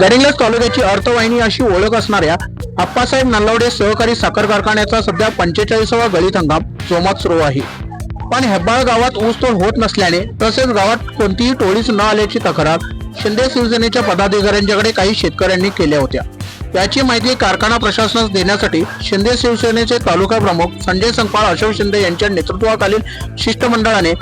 गडिंग्लज तालुक्याची अर्थवाहिनी अशी ओळख असणाऱ्या अप्पासाहेब नल्लावडे सहकारी साखर कारखान्याचा सध्या पंचेचाळीसावा गळीत हंगाम जोमात सुरू आहे. पण हेब्बाळ गावात ऊसतोड होत नसल्याने तसेच गावात कोणतीही टोळीच न आल्याची तक्रार शिंदे शिवसेनेच्या पदाधिकाऱ्यांच्याकडे काही शेतकऱ्यांनी केल्या होत्या. याची माहिती कारखाना प्रशासनास देण्यासाठी शिंदे शिवसेनेचे तालुका प्रमुख संजय संकपाळ अशोक शिंदे यांच्या नेतृत्वाखालील शिष्टमंडळाने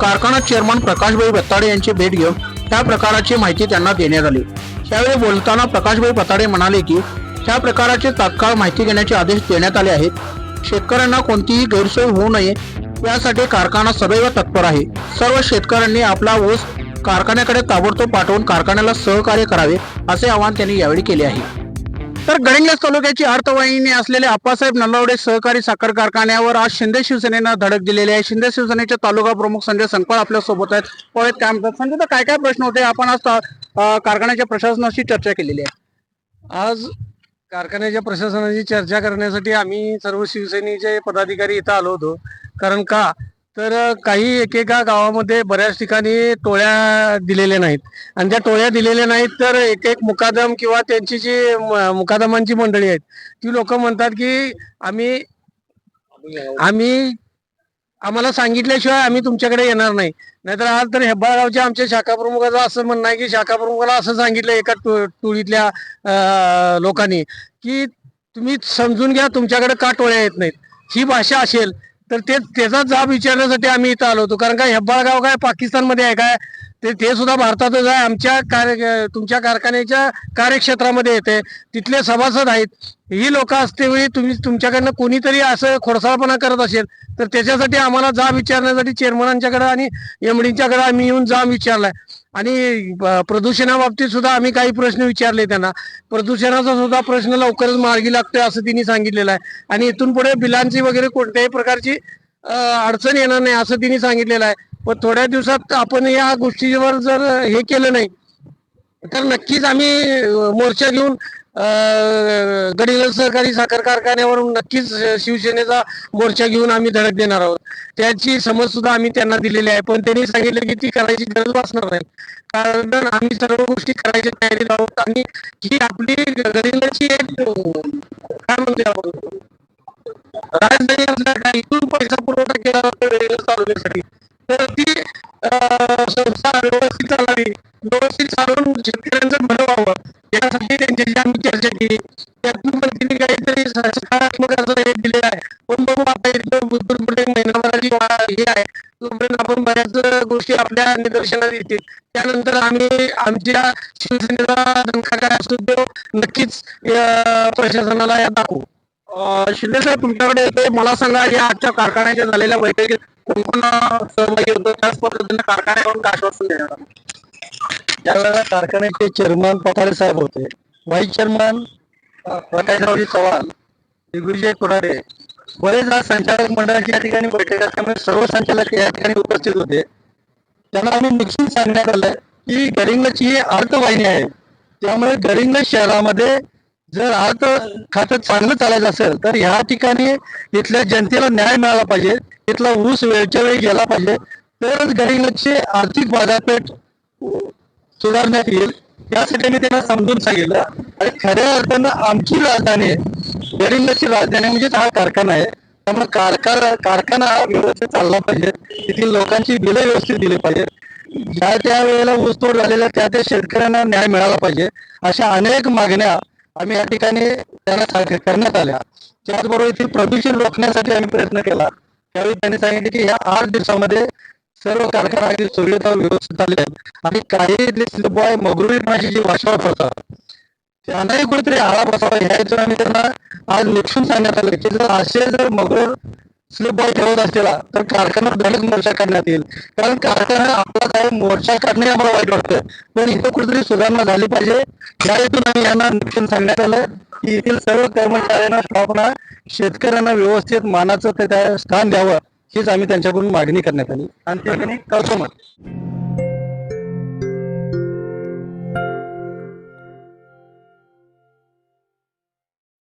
कारखाना चेअरमन प्रकाशभाई बत्ताडे यांची भेट घेऊन त्या प्रकाराची माहिती त्यांना देण्यात आली. त्यावेळी बोलताना प्रकाशभाई पताडे म्हणाले की त्या प्रकाराचे तात्काळ माहिती घेण्याचे आदेश देण्यात आले आहेत. शेतकऱ्यांना कोणतीही गैरसोय होऊ नये. यासाठी कारखाना सदैव तत्पर आहे. सर्व शेतकऱ्यांनी आपला ऊस कारखान्याकडे ताबडतोब पाठवून कारखान्याला सहकार्य करावे असे आवाहन त्यांनी यावेळी केले आहे. तर गडिंग्लज तालुक्याची अर्थवाहिनी असलेले आप्पासाहेब नल्लावडे सहकारी साखर कारखान्यावर आज शिंदे शिवसेनेनं धडक दिलेली आहे. शिंदे शिवसेनेचे तालुका प्रमुख संजय संकपाळ आपल्यासोबत आहेत. पोळेत काय म्हणतात? संजय तर काय काय प्रश्न होते? आपण आज कारखान्याच्या प्रशासनाशी चर्चा केलेली आहे. आज कारखान्याच्या प्रशासनाची चर्चा करण्यासाठी आम्ही सर्व शिवसेनेचे पदाधिकारी इथं आलो होतो. कारण का? तर काही एकेका गावामध्ये बऱ्याच ठिकाणी टोळ्या दिलेल्या नाहीत. आणि त्या टोळ्या दिलेल्या नाहीत तर एक एक मुकादम किंवा त्यांची जी म- मुकादमांची मंडळी आहेत ती लोक म्हणतात की आम्ही आम्ही आम्हाला सांगितल्याशिवाय आम्ही तुमच्याकडे येणार नाही. नाहीतर आज तर हेब्बाळगावच्या आमच्या शाखा प्रमुखाचं असं म्हणणं आहे की शाखा प्रमुखाला असं सांगितलं एका टोळीतल्या लोकांनी की तुम्ही समजून घ्या तुमच्याकडे का टोळ्या येत नाहीत. ही भाषा असेल तर ते त्याचा जाब विचारण्यासाठी आम्ही इथं आलो होतो. कारण का हेब्बाळगाव काय पाकिस्तानमध्ये आहे काय? ते ते सुद्धा भारतातच आहे. आमच्या कार्य तुमच्या कारखान्याच्या कार्यक्षेत्रामध्ये येते. तिथले सभासद आहेत. ही लोक असतेवेळी तुम्ही तुमच्याकडनं कोणीतरी असं खोडसाळपणा करत असेल तर त्याच्यासाठी आम्हाला जाब विचारण्यासाठी चेअरमनांच्याकडे आणि एमडींच्याकडे आम्ही येऊन जाब विचारलाय. आणि प्रदूषणाबाबतीत सुद्धा आम्ही काही प्रश्न विचारले त्यांना. प्रदूषणाचा सुद्धा प्रश्न लवकरच मार्गी लागतोय असं त्यांनी सांगितलेलं आहे. आणि इथून पुढे बिलांची वगैरे कोणत्याही प्रकारची अडचण येणार नाही असं त्यांनी सांगितलेलं आहे. पण थोड्या दिवसात आपण या गोष्टीवर जर हे केलं नाही तर नक्कीच आम्ही मोर्चा घेऊन अं, सहकारी साखर कारखान्यावरून नक्कीच शिवसेनेचा मोर्चा घेऊन आम्ही धडक देणार आहोत. त्याची समज सुद्धा आम्ही त्यांना दिलेली आहे. पण त्यांनी सांगितलं की ती करायची गरज भासणार नाही. कारण आम्ही सर्व गोष्टी करायच्या तयारीत आहोत. आणि ही आपली गडिंग्लजची एक काय म्हणते आपण? राजधानी असल्या इथून पैसा पुरवठा केला जातो गडिंग्लज चालवण्यासाठी तर ती संस्था व्यवस्थित चालावी व्यवस्थित चालवून शेतकऱ्यांचं भलं व्हावं. यासाठी त्यांच्याशी आम्ही चर्चा केली त्यातून पण तिने काहीतरी सकारात्मक असं हे दिलेलं आहे. पण बघू आता इथं बुद्धून पुढे महिनाभराची हे आहे. तोपर्यंत आपण बऱ्याच गोष्टी आपल्या निदर्शनात येतील त्यानंतर आम्ही आमच्या शिवसेनेचा धनका काय असतो तो नक्कीच प्रशासनाला या दाखवू. शिंदे साहेब तुमच्याकडे येतोय मला सांगा या आजच्या कारखान्याच्या झालेल्या बैठकीत कोण कोण सहभागी होतं? त्याच पद्धतीने कारखान्यावरून आश्वासन देणार आलं त्यावेळेला कारखान्याचे चेअरमन पठारे साहेब होते. व्हाईस चेअरमन प्रकाशरावजी चव्हाण दिग्विजय कुराडे बरेच संचालक मंडळाची या ठिकाणी बैठक असल्यामुळे सर्व संचालक या ठिकाणी उपस्थित होते. त्यांना आम्ही निश्चित सांगण्यात आलं की गडिंग्लजची ही अर्थवाहिनी आहे. त्यामुळे गडिंग्लज शहरामध्ये जर अर्थ खातं चांगलं चालायचं असेल तर ह्या ठिकाणी इथल्या जनतेला न्याय मिळाला पाहिजे इथला ऊस वेळच्या वेळी गेला पाहिजे. तरच गडिंग्लजची आर्थिक बाजारपेठ सुधारण्यात येईल. यासाठी मी त्यांना समजून सांगितलं. आणि खऱ्या अर्थानं आमची राजधानी आहे. गरिंदाची राजधानी म्हणजेच हा कारखाना आहे. त्यामुळे कारखाना कारखाना हा व्यवस्थित चालला पाहिजे. तेथील लोकांची बिलं व्यवस्थित दिली पाहिजे. ज्या त्या वेळेला ऊसतोड झालेल्या त्या त्या शेतकऱ्यांना न्याय मिळाला पाहिजे. अशा अनेक मागण्या आम्ही या ठिकाणी त्यांना सांग- करण्यात आल्या. त्याचबरोबर येथील प्रदूषण रोखण्यासाठी आम्ही प्रयत्न केला. त्यावेळी त्यांनी सांगितले की या आठ दिवसामध्ये सर्व कारखाना सुविधा व्यवस्थित झाले आणि काही बॉय मगरुरीपणाची जी वाशावर पडतात त्यांनाही कुठेतरी आळा बसावा ह्या हेतून त्यांना आज लक्षून सांगण्यात आलं की जर असे जर मगर स्लिप बॉय ठेवत असलेला तर कारखाना दरच मोर्चा काढण्यात येईल. कारण कारखाना आपला काय मोर्चा काढणे आम्हाला वाईट वाटतं. पण इथं कुठेतरी सुधारणा झाली पाहिजे. या हेतून आम्ही यांना नुकसान सांगण्यात आलं की येथील सर्व कर्मचाऱ्यांना स्टाफना शेतकऱ्यांना व्यवस्थित मानाचं ते त्या स्थान द्यावं. हीच आम्ही त्यांच्याकडून मागणी करण्यात आली. आणि ते त्यांनी करतो मग